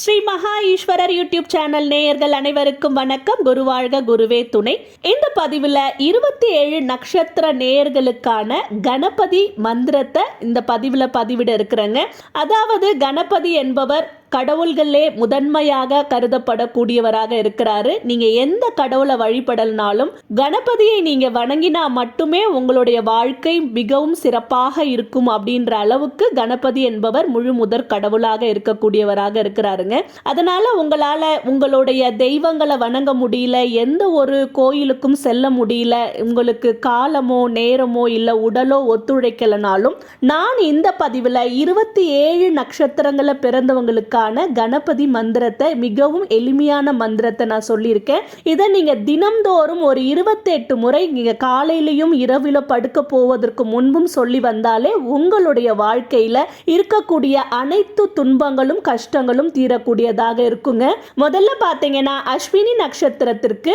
ஸ்ரீ மகா Eswarar YouTube channel நேயர்கள் அனைவருக்கும் வணக்கம். குருவாழ்க குருவே துணை. இந்த பதிவில் இருபத்தி ஏழு நட்சத்திர நேயர்களுக்கான கணபதி மந்திரத்தை இந்த பதிவில் பதிவிட இருக்கிறேங்க. அதாவது கணபதி என்பவர் கடவுள்களே முதன்மையாக கருதப்படக்கூடியவராக இருக்கிறாரு. நீங்க எந்த கடவுளை வழிபடலனாலும் கணபதியை நீங்க வணங்கினா மட்டுமே உங்களுடைய வாழ்க்கை மிகவும் சிறப்பாக இருக்கும் அப்படின்ற அளவுக்கு கணபதி என்பவர் முழு முதற் கடவுளாக இருக்கக்கூடியவராக இருக்கிறாருங்க. அதனால உங்களால உங்களுடைய தெய்வங்களை வணங்க முடியல எந்த ஒரு கோயிலுக்கும் செல்ல முடியல உங்களுக்கு காலமோ நேரமோ இல்லை உடலோ ஒத்துழைக்கலனாலும் நான் இந்த பதிவில் இருபத்தி ஏழு நட்சத்திரங்களை பிறந்தவங்களுக்கு பிறந்தவங்களுக்கான கணபதி மந்திரத்தை மிகவும் எளிமையான மந்திரத்தை நான் சொல்லியிருக்கேன். இதை நீங்கள் தினம்தோறும் ஒரு இருபத்தெட்டு முறை நீங்கள் காலையிலையும் இரவில் படுக்க போவதற்கு முன்பும் சொல்லி வந்தாலே உங்களுடைய வாழ்க்கையில் இருக்கக்கூடிய அனைத்து துன்பங்களும் கஷ்டங்களும் தீரக்கூடியதாக இருக்குங்க. முதல்ல பார்த்தீங்கன்னா அஸ்வினி நட்சத்திரத்திற்கு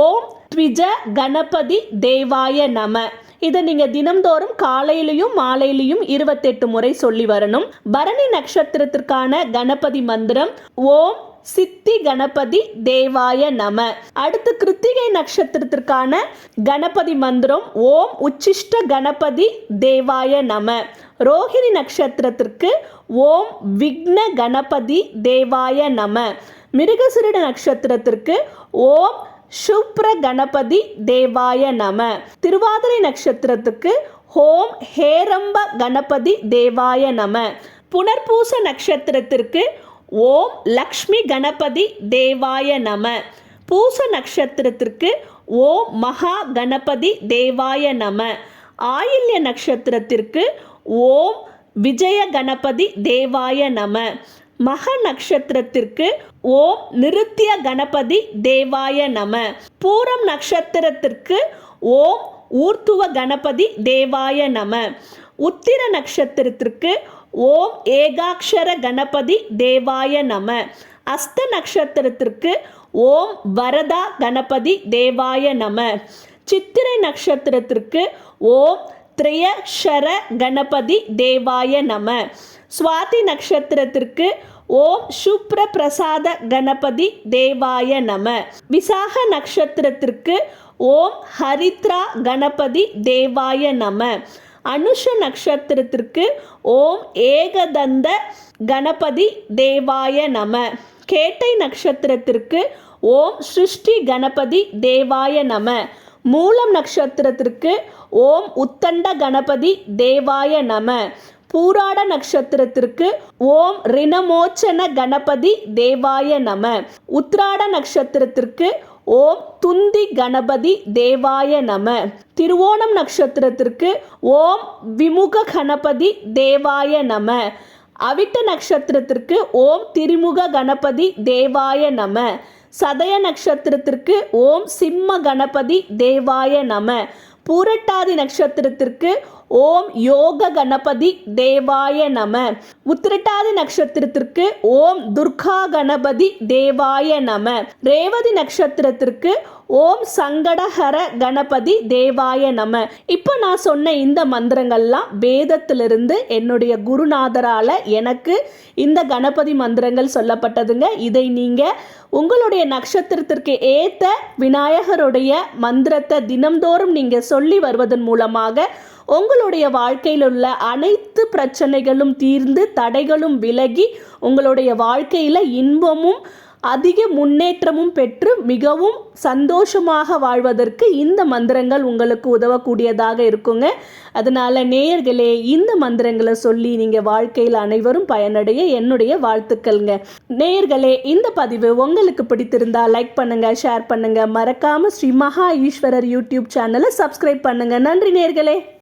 ஓம் த்விஜ கணபதி தேவாய நம. இதை நீங்க தினம்தோறும் காலையிலையும் மாலையிலையும் இருபத்தெட்டு முறை சொல்லி வரணும். பரணி நட்சத்திரத்திற்கான கணபதி மந்திரம் ஓம் சித்தி கணபதி தேவாய நம. அடுத்து கிருத்திகை நட்சத்திரத்திற்கான கணபதி மந்திரம் ஓம் உச்சிஷ்ட கணபதி தேவாய நம. ரோஹிணி நட்சத்திரத்திற்கு ஓம் விக்ன கணபதி தேவாய நம. மிருகசிரட நட்சத்திரத்திற்கு ஓம் சுப்ர கணபதி தேவாய நம. திருவாதிரை நட்சத்திரத்துக்கு ஹோம் ஹேரம்ப கணபதி தேவாய நம. புனர்பூச நட்சத்திரத்திற்கு ஓம் லக்ஷ்மி கணபதி தேவாய நம. பூச நட்சத்திரத்திற்கு ஓம் மகா கணபதி தேவாய நம. ஆயில்ய நட்சத்திரத்திற்கு ஓம் விஜய கணபதி தேவாய நம. மக நட்சத்திரத்திற்கு ஓம் நிருத்திய கணபதி தேவாய நம. பூரம் நட்சத்திரத்திற்கு ஓம் ஊர்த்துவ கணபதி தேவாய நம. உத்திர நட்சத்திரத்திற்கு ஓம் ஏகாட்சர கணபதி தேவாய நம. அஸ்த நட்சத்திரத்திற்கு ஓம் வரதா கணபதி தேவாய நம. சித்திரை நட்சத்திரத்திற்கு ஓம் திரையஷர கணபதி தேவாய நம. சுவாதி நட்சத்திரத்திற்கு ஓம் சுப்ர பிரசாத கணபதி தேவாய நம. விசாக நட்சத்திரத்திற்கு ஓம் ஹரித்ரா கணபதி தேவாய நம. அனுஷ நட்சத்திரத்திற்கு ஓம் ஏகதந்த கணபதி தேவாய நம. கேட்டை நட்சத்திரத்திற்கு ஓம் சிருஷ்டி கணபதி தேவாய நம. மூலம் நட்சத்திரத்திற்கு ஓம் உத்தண்ட கணபதி தேவாய நம. பூராட நட்சத்திரத்திற்கு ஓம் ரிணமோச்சன கணபதி தேவாய நம. உத்ராட நட்சத்திரத்திற்கு ஓம் துந்தி கணபதி தேவாய நம. திருவோணம் நட்சத்திரத்திற்கு ஓம் விமுக கணபதி தேவாய நம. அவிட்ட நட்சத்திரத்திற்கு ஓம் திரிமுக கணபதி தேவாய நம. சதய நட்சத்திரத்திற்கு ஓம் சிம்ம கணபதி தேவாய நம. பூரட்டாதி நட்சத்திரத்திற்கு ஓம் யோக கணபதி தேவாய நம. உத்திரட்டாதி நட்சத்திரத்திற்கு ஓம் துர்கா கணபதி தேவாய நம. ரேவதி நட்சத்திரத்திற்கு ஓம் சங்கடஹர கணபதி தேவாய நம. இப்போ நான் சொன்ன இந்த மந்திரங்கள்லாம் வேதத்திலிருந்து என்னுடைய குருநாதரால எனக்கு இந்த கணபதி மந்திரங்கள் சொல்லப்பட்டதுங்க. இதை நீங்கள் உங்களுடைய நட்சத்திரத்திற்கு ஏற்ற விநாயகருடைய மந்திரத்தை தினம்தோறும் நீங்கள் சொல்லி வருவதன் மூலமாக உங்களுடைய வாழ்க்கையில் உள்ள அனைத்து பிரச்சனைகளும் தீர்ந்து தடைகளும் விலகி உங்களுடைய வாழ்க்கையில் இன்பமும் அதிக முன்னேற்றமும் பெற்று மிகவும் சந்தோஷமாக வாழ்வதற்கு இந்த மந்திரங்கள் உங்களுக்கு உதவக்கூடியதாக இருக்குங்க. அதனால் நேயர்களே இந்த மந்திரங்களை சொல்லி நீங்கள் வாழ்க்கையில் அனைவரும் பயனடைய என்னுடைய வாழ்த்துக்கள்ங்க. நேயர்களே இந்த பதிவு உங்களுக்கு பிடித்திருந்தா லைக் பண்ணுங்கள் ஷேர் பண்ணுங்கள் மறக்காமல் ஸ்ரீ மகா ஈஸ்வரர் யூடியூப் சேனலை சப்ஸ்கிரைப் பண்ணுங்கள் நன்றி நேர்களே